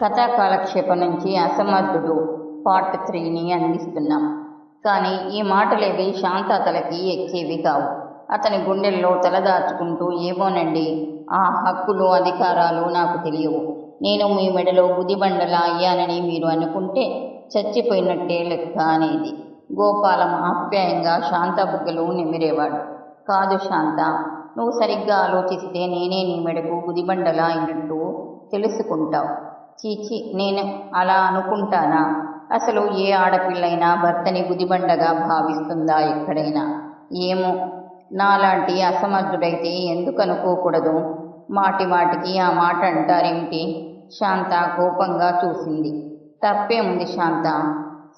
కథా కాలక్షేపం నుంచి అసమర్థుడు పార్ట్ త్రీని అందిస్తున్నాం. కానీ ఈ మాటలేవి శాంత తలకి ఎక్కేవి కావు. అతని గుండెల్లో తలదాచుకుంటూ ఏమోనండి ఆ హక్కులు అధికారాలు నాకు తెలియవు. నేను మీ మెడలో గుదిబండలా అయ్యానని మీరు అనుకుంటే చచ్చిపోయినట్టే లెక్క అనేది. గోపాలం ఆప్యాయంగా శాంత బుగ్గలు నిమిరేవాడు. కాదు శాంత నువ్వు సరిగ్గా ఆలోచిస్తే నేనే నీ మెడకు గుదిబండలా అయినట్టు తెలుసుకుంటావు. చీచి నేను అలా అనుకుంటానా? అసలు ఏ ఆడపిల్లైనా భర్తని గుదిబండగా భావిస్తుందా ఎక్కడైనా? ఏమో. నాలాంటి అసమర్థుడైతే ఎందుకు అనుకోకూడదు? మాటి మాటికి ఆ మాట అంటారేమిటి? శాంత కోపంగా చూసింది. తప్పేముంది శాంత.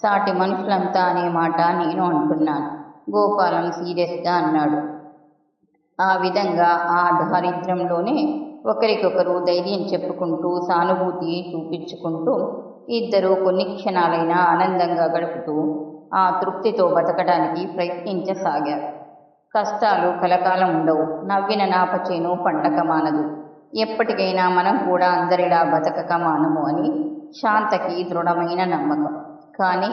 సాటి మనుషులంతా అనే మాట నేను అంటున్నాను. గోపాలం సీరియస్గా అన్నాడు. ఆ విధంగా ఆ దారిద్ర్యంలోనే ఒకరికొకరు ధైర్యం చెప్పుకుంటూ సానుభూతి చూపించుకుంటూ ఇద్దరు కొన్ని క్షణాలైనా ఆనందంగా గడుపుతూ ఆ తృప్తితో బతకడానికి ప్రయత్నించసాగారు. కష్టాలు కలకాలం ఉండవు. నవ్విన నాపచేను పండక మానదు. ఎప్పటికైనా మనం కూడా అందరిలా బతకక మానము అని శాంతకి దృఢమైన నమ్మకం. కానీ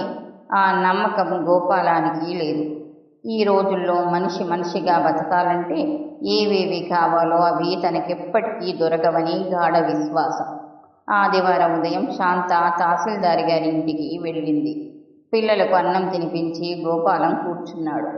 ఆ నమ్మకం గోపాలానికి లేదు. ఈ రోజుల్లో మనిషి మనిషిగా బతకాలంటే ఏవేవి కావాలో అవి తనకెప్పటికీ దొరకవని గాఢ విశ్వాసం. ఆదివారం ఉదయం శాంత తహసీల్దారి గారి ఇంటికి వెళ్ళింది. పిల్లలకు అన్నం తినిపించి గోపాలం కూర్చున్నాడు.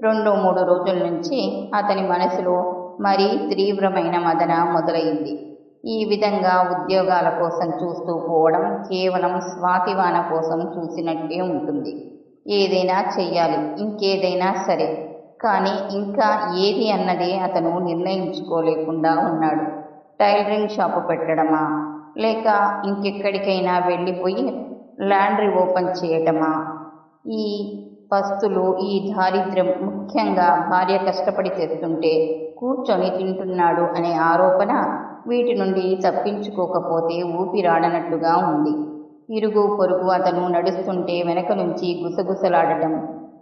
రెండు మూడు రోజుల నుంచి అతని మనసులో మరీ తీవ్రమైన మదన మొదలైంది. ఈ విధంగా ఉద్యోగాల కోసం చూస్తూ పోవడం కేవలం స్వాతివాన కోసం చూసినట్టే ఉంటుంది. ఏదైనా చెయ్యాలి ఇంకేదైనా సరే. కానీ ఇంకా ఏది అన్నదే అతను నిర్ణయించుకోలేకుండా ఉన్నాడు. టైలరింగ్ షాపు పెట్టడమా? లేక ఇంకెక్కడికైనా వెళ్ళిపోయి లాండ్రీ ఓపెన్ చేయటమా? ఈ పస్తులు ఈ దారిద్ర్యం ముఖ్యంగా భార్య కష్టపడి తెస్తుంటే కూర్చొని తింటున్నాడు అనే ఆరోపణ వీటి నుండి తప్పించుకోకపోతే ఊపిరాడనట్లుగా ఉంది. ఇరుగు పొరుగు అతను నడుస్తుంటే వెనక నుంచి గుసగుసలాడటం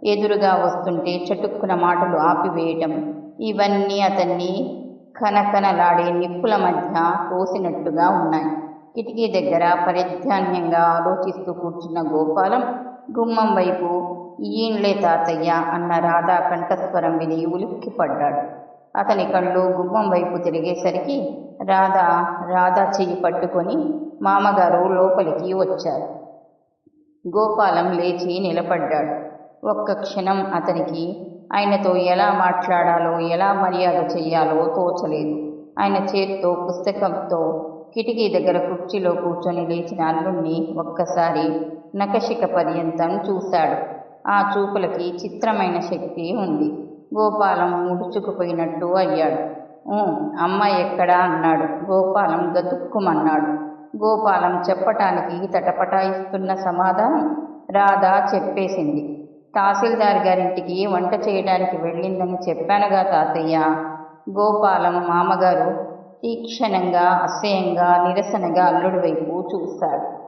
ఎదురుగా వస్తుంటే చటుక్కున మాటలు ఆపివేయటం ఇవన్నీ అతన్ని కనకనలాడే నిప్పుల మధ్య కోసినట్టుగా ఉన్నాయి. కిటికీ దగ్గర పరిధ్యాన్యంగా ఆలోచిస్తూ కూర్చున్న గోపాలం గుమ్మం వైపు ఈయన్లే తాతయ్య అన్న రాధా కంఠస్వరం విని ఉలిక్కిపడ్డాడు. అతని కళ్ళు గుమ్మం వైపు తిరిగేసరికి రాధా రాధా చెయ్యి పట్టుకొని మామగారు లోపలికి వచ్చారు. గోపాలం లేచి నిలబడ్డాడు. ఒక్క క్షణం అతనికి ఆయనతో ఎలా మాట్లాడాలో ఎలా మర్యాద చెయ్యాలో తోచలేదు. ఆయన చేత్తో పుస్తకంతో కిటికీ దగ్గర కుర్చీలో కూర్చొని లేచిన అల్లుణ్ణి ఒక్కసారి నకశిక పర్యంతం చూశాడు. ఆ చూపులకి చిత్రమైన శక్తి ఉంది. గోపాలం ముడుచుకుపోయినట్టు అయ్యాడు. అమ్మ ఎక్కడా? అన్నాడు. గోపాలం గతుక్కుమన్నాడు. గోపాలం చెప్పటానికి తటపటాయిస్తున్న సమాధానం రాధా చెప్పేసింది. తహసీల్దార్ గారింటికి వంట చేయడానికి వెళ్ళిందని చెప్పానుగా తాతయ్య. గోపాలం మామగారు తీక్షణంగా అసహ్యంగా నిరసనగా అల్లుడి వైపు చూశాడు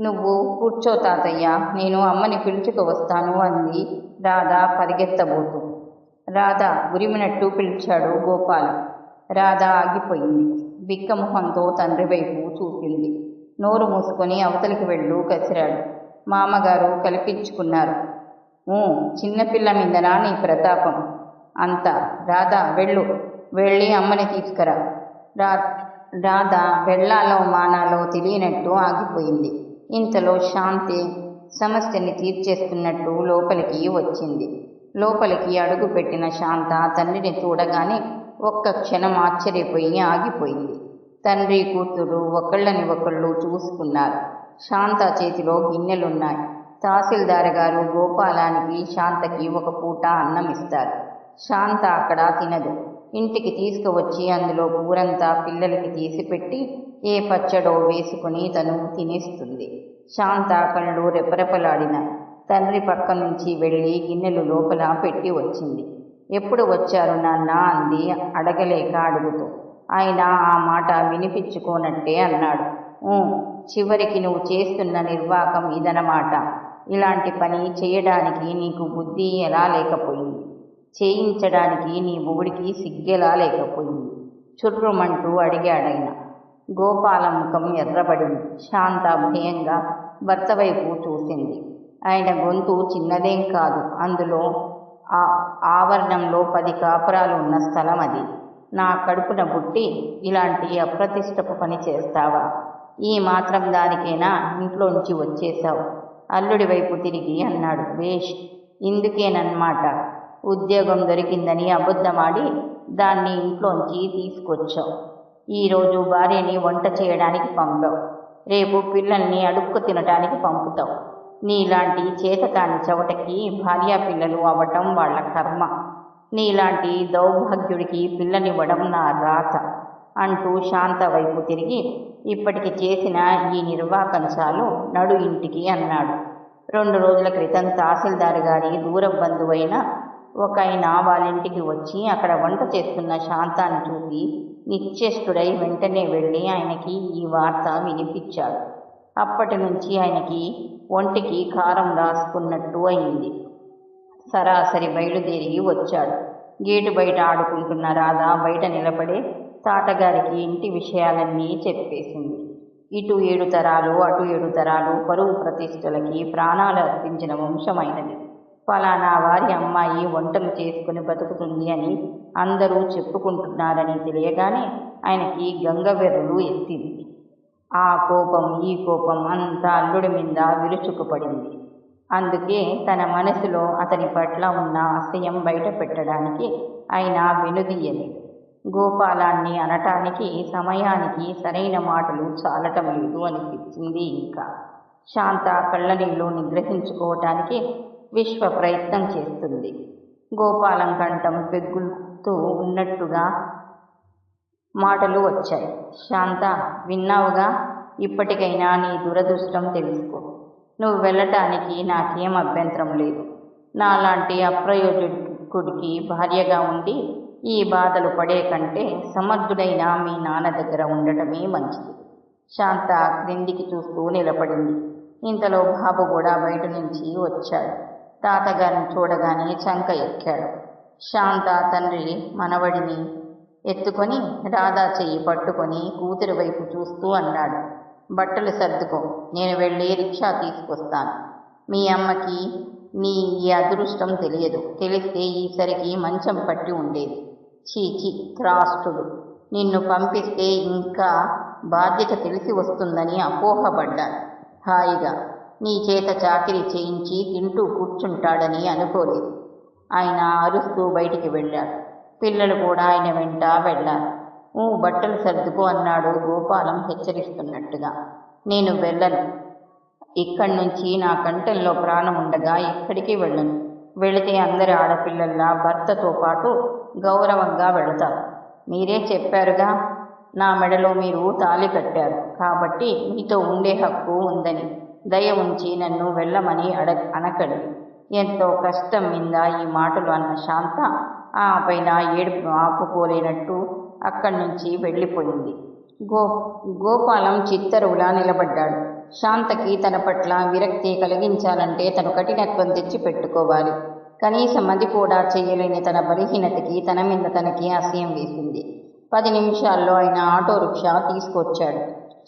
నువ్వు కూర్చో తాతయ్య నేను అమ్మని పిలుచుకు వస్తాను అంది రాధా పరిగెత్తబోతూ. రాధా ఉరిమినట్టు పిలిచాడు గోపాలం. రాధా ఆగిపోయింది. బిక్కముఖంతో తండ్రి వైపు చూసింది. నోరు మూసుకొని అవతలికి వెళ్ళు కసిరాడు. మామగారు కల్పించుకున్నారు. చిన్నపిల్ల మీదనా నీ ప్రతాపం? అంత. రాధా వెళ్ళు. వెళ్ళి అమ్మని తీసుకురా. రా రాధ వెళ్ళాలో మానాలో తెలియనట్టు ఆగిపోయింది. ఇంతలో శాంతి సమస్యని తీర్చేస్తున్నట్టు లోపలికి వచ్చింది. లోపలికి అడుగు పెట్టిన శాంత తండ్రిని చూడగానే ఒక్క క్షణం ఆశ్చర్యపోయి ఆగిపోయింది. తండ్రి కూతురు ఒకళ్ళని ఒకళ్ళు చూసుకున్నారు. శాంత చేతిలో గిన్నెలున్నాయి. తహసీల్దార్ గారు గోపాలానికి శాంతకి ఒక పూట అన్నం ఇస్తారు. శాంత అక్కడ తినదు. ఇంటికి తీసుకువచ్చి అందులో కూరంతా పిల్లలకి తీసిపెట్టి ఏ పచ్చడో వేసుకుని తను తినేస్తుంది. శాంత కళ్ళు రెపరెపలాడినాయి తండ్రి పక్క నుంచి వెళ్ళి గిన్నెలు లోపల పెట్టి వచ్చింది. ఎప్పుడు వచ్చారు నాన్న అంది అడగలేక అడుగుతూ. ఆయన ఆ మాట వినిపించుకోనట్టే అన్నాడు. చివరికి నువ్వు చేస్తున్న నిర్వాకం ఇదనమాట ఇలాంటి పని చేయడానికి నీకు బుద్ధి ఎలా లేకపోయింది? చేయించడానికి నీ మొగుడికి సిగ్గెలా లేకపోయింది? చుర్రుమంటూ అడిగాడైన గోపాల ముఖం ఎర్రబడింది. శాంత భయంగా భర్త వైపు చూసింది. ఆయన గొంతు చిన్నదేం కాదు. అందులో ఆ ఆవరణంలో పది కాపురాలు ఉన్న స్థలం అది. నా కడుపున పుట్టి ఇలాంటి అప్రతిష్టపు పని చేస్తావా? ఈ మాత్రం దానికైనా ఇంట్లోంచి వచ్చేశావు? అల్లుడి వైపు తిరిగి అన్నాడు వేష్. ఇందుకేనన్నమాట ఉద్యోగం దొరికిందని అబద్ధమాడి దాన్ని ఇంట్లోంచి తీసుకొచ్చావు. ఈరోజు భార్యని వంట చేయడానికి పంపావు. రేపు పిల్లల్ని అడుక్కు తినటానికి పంపుతావు. నీలాంటి చేతకాని చవటకి భార్యా పిల్లలు అవ్వటం వాళ్ళ కర్మ. నీలాంటి దౌర్భాగ్యుడికి పిల్లనివ్వడం నా రాత అంటూ శాంత వైపు తిరిగి ఇప్పటికి చేసిన ఈ నిర్వాకం చాలు నడు ఇంటికి అన్నాడు. రెండు రోజుల క్రితం తహసీల్దార్ గారి దూర బంధువైన ఒక ఆయన వాళ్ళింటికి వచ్చి అక్కడ వంట చేస్తున్న శాంతాన్ని చూసి నిశ్చేష్టుడై వెంటనే వెళ్ళి ఆయనకి ఈ వార్త వినిపించాడు. అప్పటి నుంచి ఆయనకి ఒంటికి కారం రాసుకున్నట్టు అయింది. సరాసరి బయలుదేరి వచ్చాడు. గేటు బయట ఆడుకుంటున్న రాధ బయట నిలబడే తాతగారికి ఇంటి విషయాలన్నీ చెప్పేసింది. ఇటు ఏడు తరాలు అటు ఏడు తరాలు పరువు ప్రతిష్టలకి ప్రాణాలు అర్పించిన వంశమైనది. ఫలానా వారి అమ్మాయి వంటలు చేసుకుని బతుకుతుంది అని అందరూ చెప్పుకుంటున్నారని తెలియగానే ఆయనకి గంగవెర్రులు ఎత్తింది. ఆ కోపం ఈ కోపం అంతా అల్లుడి మీద విరుచుకుపడింది. అందుకే తన మనసులో అతని పట్ల ఉన్న అసహ్యం బయట పెట్టడానికి ఆయన వెనుదీయలేదు గోపాలాన్ని అనటానికి సమయానికి సరైన మాటలు చాలటం లేదు అనిపించింది ఇంకా. శాంత కళ్ళనీళ్ళు నిగ్రహించుకోవటానికి విశ్వ ప్రయత్నం చేస్తుంది. గోపాలం కంఠం పెగ్గులుతూ ఉన్నట్టుగా మాటలు వచ్చాయి. శాంత విన్నావుగా? ఇప్పటికైనా నీ దురదృష్టం తెలుసుకో. నువ్వు వెళ్ళటానికి నాకేం అభ్యంతరం లేదు. నాలాంటి అప్రయోజకుడికి భార్యగా ఉండి ఈ బాధలు పడే కంటే సమర్థుడైన మీ నాన్న దగ్గర ఉండటమే మంచిది. శాంత క్రిందికి చూస్తూ నిలబడింది. ఇంతలో బాబు కూడా బయట నుంచి వచ్చాడు. తాతగారిని చూడగానే చంక ఎక్కాడు. శాంత తండ్రి మనవడిని ఎత్తుకొని రాధా చెయ్యి పట్టుకొని కూతురి వైపు చూస్తూ అన్నాడు. బట్టలు సర్దుకో. నేను వెళ్ళి రిక్షా తీసుకొస్తాను. మీ అమ్మకి నీ ఈ అదృష్టం తెలియదు. తెలిస్తే ఈసరికి మంచం పట్టి ఉండేది. చీచి త్రాష్టుడు నిన్ను పంపిస్తే ఇంకా బాధ్యత తెలిసి వస్తుందని అపోహపడ్డాను. హాయిగా నీ చేత చాకిరి చేయించి తింటూ కూర్చుంటాడని అనుకోలేదు. ఆయన అరుస్తూ బయటికి వెళ్ళాడు. పిల్లలు కూడా ఆయన వెంట వెళ్ళారు. ఊ బట్టలు సర్దుకో అన్నాడు గోపాలం హెచ్చరిస్తున్నట్టుగా. నేను వెళ్ళను. ఇక్కడి నుంచి నా కంటెల్లో ప్రాణం ఉండగా ఎక్కడికి వెళ్ళను. వెళితే అందరి ఆడపిల్లల్లా భర్తతో పాటు గౌరవంగా వెళతారు. మీరే చెప్పారుగా నా మెడలో మీరు తాళి కట్టారు. కాబట్టి మీతో ఉండే హక్కు ఉందని. దయ ఉంచి నన్ను వెళ్ళమని అడ అనకండి. ఎంతో కష్టం మీద ఈ మాటలు అన్న శాంత ఆ పైన ఏడుపు ఆపుకోలేనట్టు అక్కడి నుంచి వెళ్ళిపోయింది. గో గోపాలం చిత్తరువులా నిలబడ్డాడు. శాంతకి తన పట్ల విరక్తి కలిగించాలంటే తను కఠినత్వం తెచ్చి పెట్టుకోవాలి కనీసం అది కూడా చేయలేని తన బలహీనతకి తన మీద తనకి అసహ్యం వేసింది. పది నిమిషాల్లో ఆయన ఆటో రిక్షా తీసుకొచ్చాడు.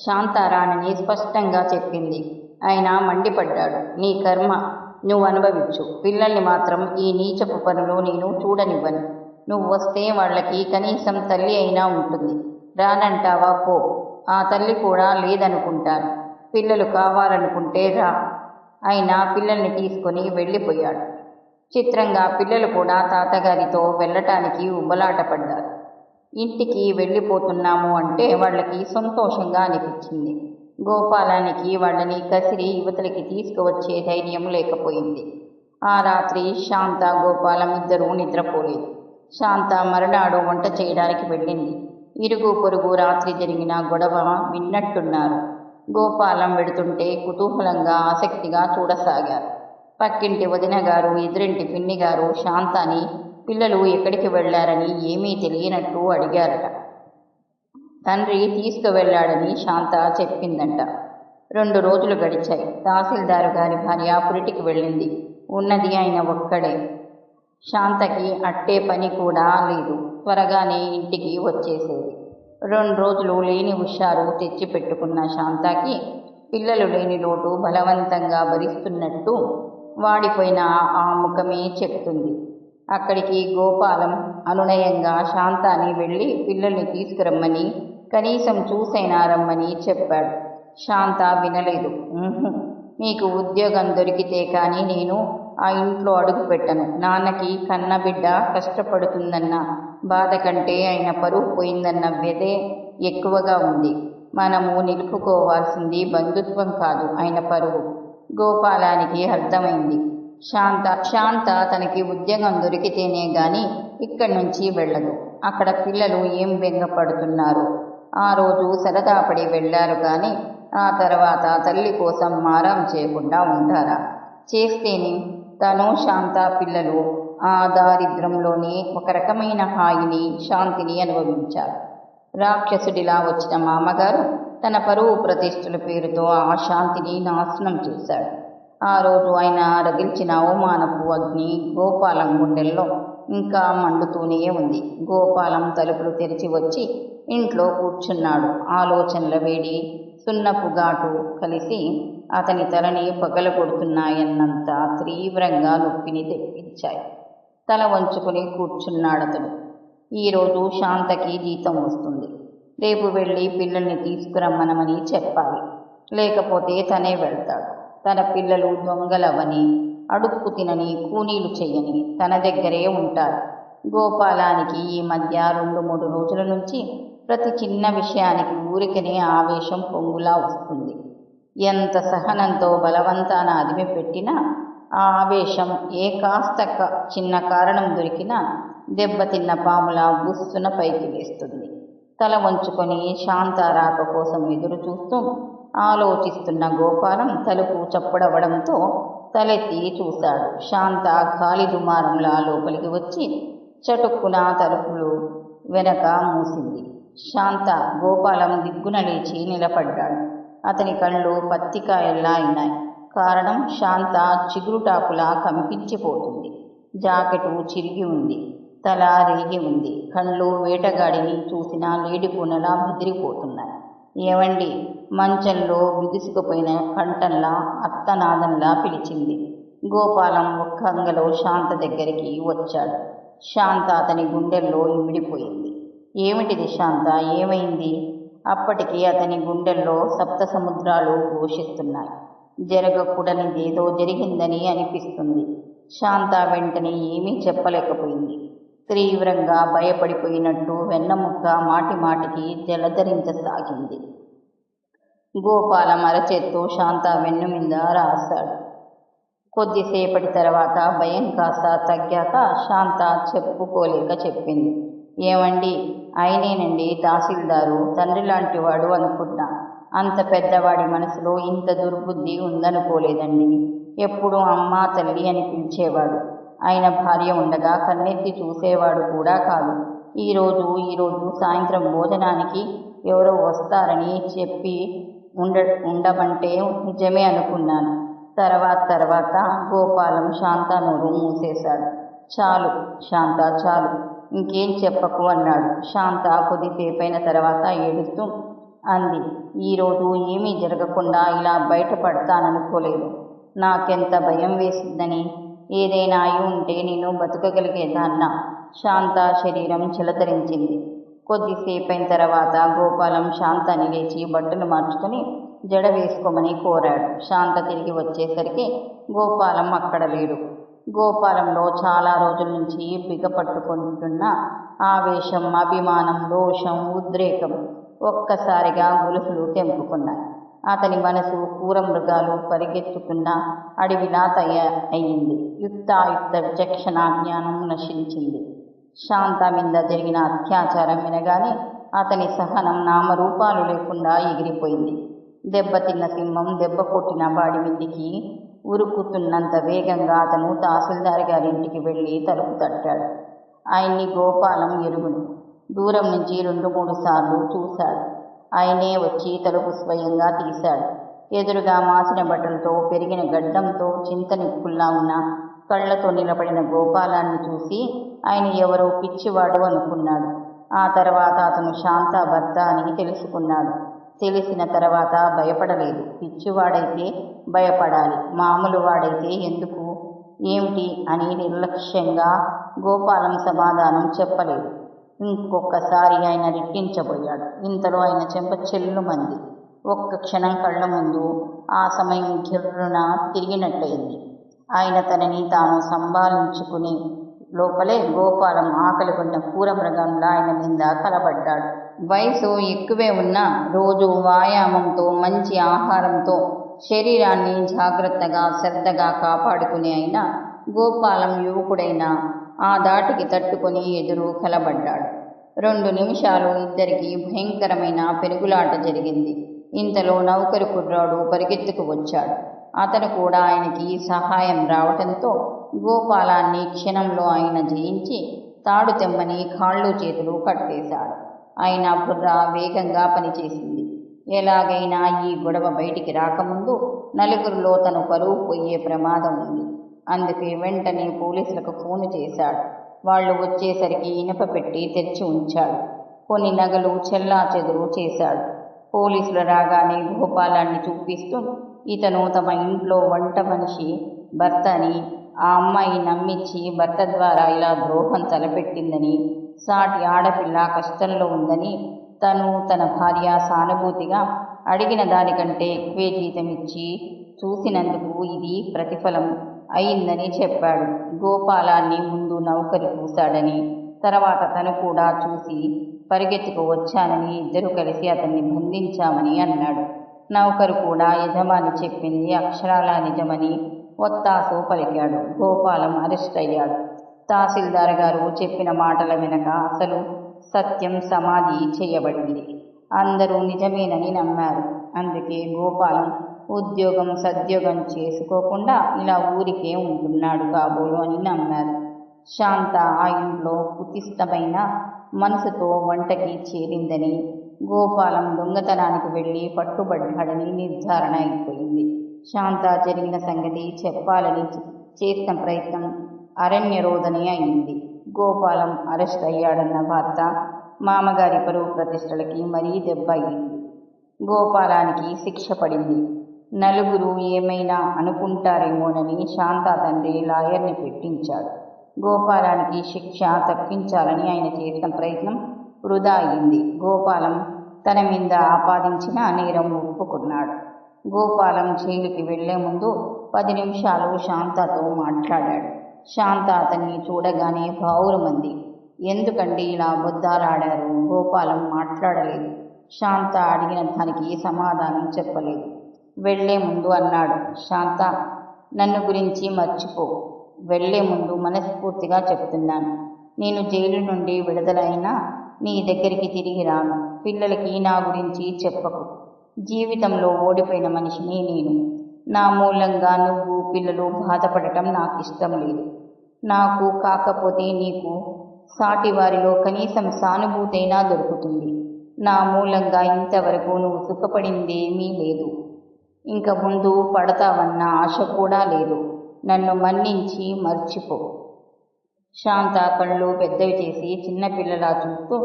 శాంతారాణిని స్పష్టంగా చెప్పింది. ఆయన మండిపడ్డాడు. నీ కర్మ నువ్వు అనుభవించు పిల్లల్ని మాత్రం ఈ నీచపు పనులు నేను చూడనివ్వను. నువ్వు వస్తే వాళ్ళకి కనీసం తల్లి అయినా ఉంటుంది. రానంటావా పో. ఆ తల్లి కూడా లేదనుకుంటాను. పిల్లలు కావాలనుకుంటే రా. అయినా పిల్లల్ని తీసుకొని వెళ్ళిపోయాడు. చిత్రంగా పిల్లలు కూడా తాతగారితో వెళ్ళటానికి ఉబలాటపడ్డారు ఇంటికి వెళ్ళిపోతున్నాము అంటే వాళ్ళకి సంతోషంగా అనిపించింది. గోపాలానికి వాళ్ళని కసిరి యువతలకి తీసుకువచ్చే ధైర్యం లేకపోయింది. ఆ రాత్రి శాంత గోపాలం ఇద్దరూ నిద్రపోలేదు. శాంత మరునాడు వంట చేయడానికి వెళ్ళింది. ఇరుగు పొరుగు రాత్రి జరిగిన గొడవ విన్నట్టున్నారు. గోపాలం వెడుతుంటే కుతూహలంగా ఆసక్తిగా చూడసాగారు. పక్కింటి వదిన గారు ఎదురింటి పిన్ని గారు శాంతాని పిల్లలు ఎక్కడికి వెళ్ళారని ఏమీ తెలియనట్టు అడిగారట. తండ్రి తీసుకువెళ్ళాడని శాంత చెప్పిందంట. రెండు రోజులు గడిచాయి. తహసీల్దారు గారి భార్య పురిటికి వెళ్ళింది. ఉన్నది ఆయన ఒక్కడే. శాంతకి అట్టే పని కూడా లేదు. త్వరగానే ఇంటికి వచ్చేసేది. రెండు రోజులు లేని హుషారు తెచ్చిపెట్టుకున్న శాంతకి పిల్లలు లేని లోటు బలవంతంగా భరిస్తున్నట్టు వాడిపోయిన ఆ ముఖమే చెప్తుంది. అక్కడికి గోపాలం అనునయంగా శాంతాని వెళ్ళి పిల్లల్ని తీసుకురమ్మని కనీసం చూసైనా రమ్మని చెప్పాడు. శాంత వినలేదు. మీకు ఉద్యోగం దొరికితే కానీ నేను ఆ ఇంట్లో అడుగు పెట్టను. నాన్నకి కన్నబిడ్డ కష్టపడుతుందన్న బాధ కంటే ఆయన పరువు పోయిందన్న వ్యధే ఎక్కువగా ఉంది. మనము నిలుపుకోవాల్సింది బంధుత్వం కాదు ఆయన పరువు. గోపాలానికి అర్థమైంది. శాంత శాంత తనకి ఉద్యోగం దొరికితేనే గాని ఇక్కడి నుంచి వెళ్ళదు. అక్కడ పిల్లలు ఏం బెంగపడుతున్నారు? ఆ రోజు సరదాపడి వెళ్ళారు కానీ ఆ తర్వాత తల్లి కోసం మారం చేయకుండా ఉంటారా? చేస్తేనే తను శాంత పిల్లలు ఆ దారిద్రంలోనే ఒక రకమైన హాయిని శాంతిని అనుభవించారు. రాక్షసుడిలా వచ్చిన మామగారు తన పరువు ప్రతిష్ఠుల పేరుతో ఆ శాంతిని నాశనం చేశాడు. ఆ రోజు ఆయన రగిల్చిన అవమానపు అగ్ని గోపాలం గుండెల్లో ఇంకా మండుతూనే ఉంది. గోపాలం తలుపులు తెరిచి వచ్చి ఇంట్లో కూర్చున్నాడు. ఆలోచనల వేడి సున్నపు ఘాటు కలిసి అతని తలని పగలగొడుతున్నాయన్నంత తీవ్రంగా నొప్పిని తెప్పించాయి. తల వంచుకుని కూర్చున్నాడతడు. ఈరోజు శాంతకి జీతం వస్తుంది. రేపు వెళ్ళి పిల్లల్ని తీసుకురమ్మనమని చెప్పాలి. లేకపోతే తనే వెళ్తాడు. తన పిల్లలు దొంగలవని అడుక్కు తినని కూనీలు చేయని తన దగ్గరే ఉంటారు. గోపాలానికి ఈ మధ్య రెండు మూడు రోజుల నుంచి ప్రతి చిన్న విషయానికి ఊరికనే ఆవేశం పొంగులా వస్తుంది. ఎంత సహనంతో బలవంతాన అదిమి పెట్టినా ఆ ఆవేశం ఏ కాస్త చిన్న కారణం దొరికినా దెబ్బతిన్న పాముల బుస్సున పైకి వేస్తుంది తల వంచుకొని శాంత కోసం ఎదురు చూస్తూ ఆలోచిస్తున్న గోపాలం తలుపు చప్పుడవడంతో తలెత్తి చూశాడు. శాంత గాలి దుమారంలా లోపలికి వచ్చి చటుక్కున తలుపులు వెనక మూసింది. శాంత గోపాలం దిగ్గున లేచి నిలబడ్డాడు. అతని కళ్ళు పత్తికాయల్లా అయినాయి కారణం శాంత చిగురుటాకులా కంపించిపోతుంది. జాకెటు చిరిగి ఉంది. తల రేగి ఉంది. కళ్ళు వేటగాడిని చూసిన లేడి కూనలా బెదిరిపోతున్నాయి ఏవండి? మంచంలో బిగుసుకుపోయిన కంటంలా అత్తనాదంలా పిలిచింది. గోపాలం ఒక్క అంగలో శాంత దగ్గరికి వచ్చాడు. శాంత అతని గుండెల్లో ఇమిడిపోయింది. ఏమిటిది శాంత? ఏమైంది? అప్పటికి అతని గుండెల్లో సప్త సముద్రాలు ఘోషిస్తున్నాయి జరగకూడనిదేదో జరిగిందని అనిపిస్తుంది. శాంత వెంటనే ఏమీ చెప్పలేకపోయింది. తీవ్రంగా భయపడిపోయినట్టు వెన్నముక్క మాటి మాటికి జలధరించసాగింది. గోపాల అరచేత్తో శాంత వెన్ను మీద రాశాడు. కొద్దిసేపటి తర్వాత భయం కాస్త తగ్గాక శాంత చెప్పుకోలేక చెప్పింది. ఏమండి ఆయనేనండి తహసీల్దారు తండ్రి లాంటి వాడు అనుకున్నా అంత పెద్దవాడి మనసులో ఇంత దుర్బుద్ధి ఉందనుకోలేదండి. ఎప్పుడూ అమ్మ తల్లి అని పిలిచేవాడు. ఆయన భార్య ఉండగా కన్నెత్తి చూసేవాడు కూడా కాదు. ఈరోజు ఈరోజు సాయంత్రం భోజనానికి ఎవరో వస్తారని చెప్పి ఉండ ఉండమంటే నిజమే అనుకున్నాను. తర్వాత తర్వాత గోపాలం శాంత నోరు మూసేశాడు. చాలు శాంత చాలు. ఇంకేం చెప్పకు అన్నాడు. శాంత కొద్దిసేపైన తర్వాత ఏడుస్తూ అంది ఈరోజు ఏమీ జరగకుండా ఇలా బయటపడతాననుకోలేదు. నాకెంత భయం వేసిందని ఏదైనా అయి ఉంటే నేను బతకగలిగేదాన్న? శాంత శరీరం చిలతరించింది. కొద్దిసేపైన తర్వాత గోపాలం శాంతని లేచి బట్టలు మార్చుకొని జడ వేసుకోమని కోరాడు. శాంత తిరిగి వచ్చేసరికి గోపాలం అక్కడ లేడు. గోపాలంలో చాలా రోజుల నుంచి బిగపట్టుకుంటున్న ఆవేశం అభిమానం రోషం ఉద్రేకం ఒక్కసారిగా గొలుసులు తెంపుకున్నాయి. అతని మనసు కూర మృగాలు పరిగెత్తుకున్న అడవిలా తయారు అయ్యింది యుక్తాయుక్త విచక్షణ జ్ఞానం నశించింది. శాంత మీద జరిగిన అత్యాచారం వినగానే అతని సహనం నామరూపాలు లేకుండా ఎగిరిపోయింది. దెబ్బతిన్న సింహం దెబ్బ కొట్టిన వాడి మీదికి ఉరుకుతున్నంత వేగంగా అతను తహసీల్దార్ గారింటికి వెళ్ళి తలుపు తట్టాడు. ఆయన్ని గోపాలం ఎరుగును. దూరం నుంచి రెండు మూడు సార్లు చూశాడు. ఆయనే వచ్చి తలుపు స్వయంగా తీశాడు. ఎదురుగా మాసిన బట్టలతో పెరిగిన గడ్డంతో చింత నిప్పుల్లా ఉన్న కళ్ళతో నిలబడిన గోపాలాన్ని చూసి ఆయన ఎవరో పిచ్చివాడు అనుకున్నాడు. ఆ తర్వాత అతను శాంత భర్త అని తెలుసుకున్నాడు. తెలిసిన తర్వాత భయపడలేదు. పిచ్చివాడైతే భయపడాలి. మామూలు వాడైతే ఎందుకు? ఏమిటి? అని నిర్లక్ష్యంగా గోపాలం సమాధానం చెప్పలేదు. ఇంకొకసారి ఆయన రెట్టించబోయాడు. ఇంతలో ఆయన చెంప చెల్లుమంది. ఒక్క క్షణం కళ్ళ ముందు ఆ సమయం గిర్రున తిరిగినట్లయింది ఆయన తనని తాను సంభాళించుకుని లోపలే గోపాలం ఆకలి కొన్న కూర మృగంలా ఆయన మీద కలబడ్డాడు. వయసు ఎక్కువే ఉన్నా రోజు వ్యాయామంతో మంచి ఆహారంతో శరీరాన్ని జాగ్రత్తగా శ్రద్ధగా కాపాడుకునే అయినా గోపాలం యువకుడైన ఆ దాటికి తట్టుకొని ఎదురు కలబడ్డాడు. రెండు నిమిషాలు ఇద్దరికి భయంకరమైన పెరుగులాట జరిగింది. ఇంతలో నౌకరు కుర్రాడు పరిగెత్తుకు వచ్చాడు. అతను కూడా ఆయనకి సహాయం రావటంతో గోపాలాన్ని క్షణంలో ఆయన జయించి తాడు తెమ్మని కాళ్ళు చేతులు కట్టేశాడు ఆయన బుర్ర వేగంగా పనిచేసింది. ఎలాగైనా ఈ గొడవ బయటికి రాకముందు నలుగురిలో తను పరువు పోయే ప్రమాదం ఉంది. అందుకే వెంటనే పోలీసులకు ఫోన్ చేశాడు. వాళ్ళు వచ్చేసరికి ఇనప పెట్టి తెరిచి ఉంచాడు. కొన్ని నగలు చెల్లా చెదురు చేశాడు. పోలీసులు రాగానే గోపాలాన్ని చూపిస్తూ ఇతను తమ ఇంట్లో వంట మనిషి భర్త అని ఆ అమ్మాయి నమ్మించి భర్త ద్వారా ఇలా ద్రోహం తలపెట్టిందని సాటి ఆడపిల్ల కష్టంలో ఉందని తను తన భార్య సానుభూతిగా అడిగిన దానికంటే ఎక్కువే జీతం ఇచ్చి చూసినందుకు ఇది ప్రతిఫలం అయిందని చెప్పాడు. గోపాలాన్ని ముందు నౌకరి చూశాడని తర్వాత తను కూడా చూసి పరిగెత్తుకు వచ్చానని ఇద్దరు కలిసి అతన్ని బంధించామని అన్నాడు. నౌకరు కూడా యజమాని చెప్పింది అక్షరాల నిజమని ఒత్తాసు పలికాడు. గోపాలం అరెస్ట్ అయ్యాడు. తహసీల్దార్ గారు చెప్పిన మాటల వెనక అసలు సత్యం సమాధి చేయబడింది. అందరూ నిజమేనని నమ్మారు. అందుకే గోపాలం ఉద్యోగం సద్యోగం చేసుకోకుండా ఇలా ఊరికే ఉంటున్నాడు కాబోలు అని నమ్మారు. శాంత ఆ ఇంట్లో కుతిష్టమైన మనసుతో వంటకి చేరిందని గోపాలం దొంగతనానికి వెళ్ళి పట్టుబడ్డాడని నిర్ధారణ అయిపోయింది. శాంత జరిగిన సంగతి చెప్పాలని చేసిన ప్రయత్నం అరణ్య రోదనే అయింది గోపాలం అరెస్ట్ అయ్యాడన్న వార్త మామగారి పరువు ప్రతిష్టలకి మరీ దెబ్బ అయింది గోపాలానికి శిక్ష పడింది. నలుగురు ఏమైనా అనుకుంటారేమోనని శాంత తండ్రి లాయర్ని పెట్టించాడు. గోపాలానికి శిక్ష తప్పించాలని ఆయన చేసిన ప్రయత్నం వృధా అయింది గోపాలం తన మీద ఆపాదించిన నేరం ఒప్పుకున్నాడు. గోపాలం జైలుకి వెళ్ళే ముందు పది నిమిషాలు శాంతతో మాట్లాడాడు. శాంత అతన్ని చూడగానే బావురమంది ఎందుకండి ఇలా అబద్ధాలాడారు గోపాలం మాట్లాడలేదు. శాంత అడిగిన దానికి సమాధానం చెప్పలేదు. వెళ్ళే ముందు అన్నాడు. శాంత నన్ను గురించి మర్చిపో. వెళ్ళే ముందు మనస్ఫూర్తిగా చెప్తున్నాను. నేను జైలు నుండి విడుదలైనా నీ దగ్గరికి తిరిగి రాను. పిల్లలకి నా గురించి చెప్పకు. జీవితంలో ఓడిపోయిన మనిషిని నేను. నా మూలంగా నువ్వు పిల్లలు బాధపడటం నాకు ఇష్టం లేదు. నాకు కాకపోతే నీకు సాటి వారిలో కనీసం సానుభూతైనా దొరుకుతుంది. నా మూలంగా ఇంతవరకు నువ్వు సుఖపడిందేమీ లేదు. ఇంక ముందు పడతావన్న ఆశ కూడా లేదు. నన్ను మన్నించి మర్చిపో. శాంత కళ్ళు పెద్దవి చేసి చిన్నపిల్లలా చూస్తూ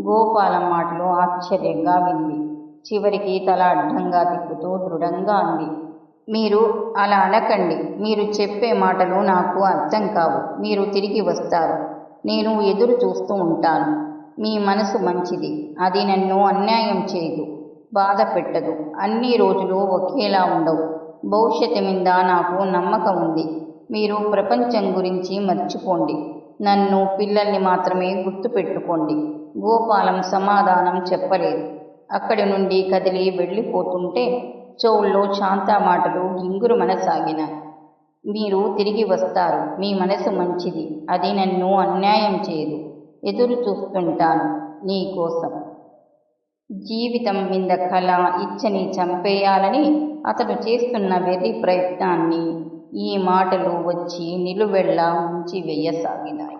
గోపాలం మాటలు ఆశ్చర్యంగా వింది. చివరికి తల అడ్డంగా తిప్పుతూ దృఢంగా అంది. మీరు అలా అనకండి. మీరు చెప్పే మాటలు నాకు అర్థం కావు. మీరు తిరిగి వస్తారు. నేను ఎదురు చూస్తూ ఉంటాను. మీ మనసు మంచిది. అది నన్ను అన్యాయం చేయదు. బాధ పెట్టదు. అన్ని రోజులు ఒకేలా ఉండవు. భవిష్యత్తు మీద నాకు నమ్మకం ఉంది. మీరు ప్రపంచం గురించి మర్చిపోండి. నన్ను పిల్లల్ని మాత్రమే గుర్తుపెట్టుకోండి. గోపాలం సమాధానం చెప్పలేదు. అక్కడి నుండి కదిలి వెళ్ళిపోతుంటే చెవుల్లో శాంత మాటలు గింగురు మనసాగిన. మీరు తిరిగి వస్తారు మీ మనసు మంచిది అది నన్ను అన్యాయం చేయదు ఎదురు చూస్తుంటాను నీ కోసం. జీవితం మీద కళ ఇచ్చని చంపేయాలని అతడు చేస్తున్న వెర్రి ప్రయత్నాన్ని ఈ మాటలు వచ్చి నిలువెళ్ళ ఉంచి వెయ్యసాగినాయి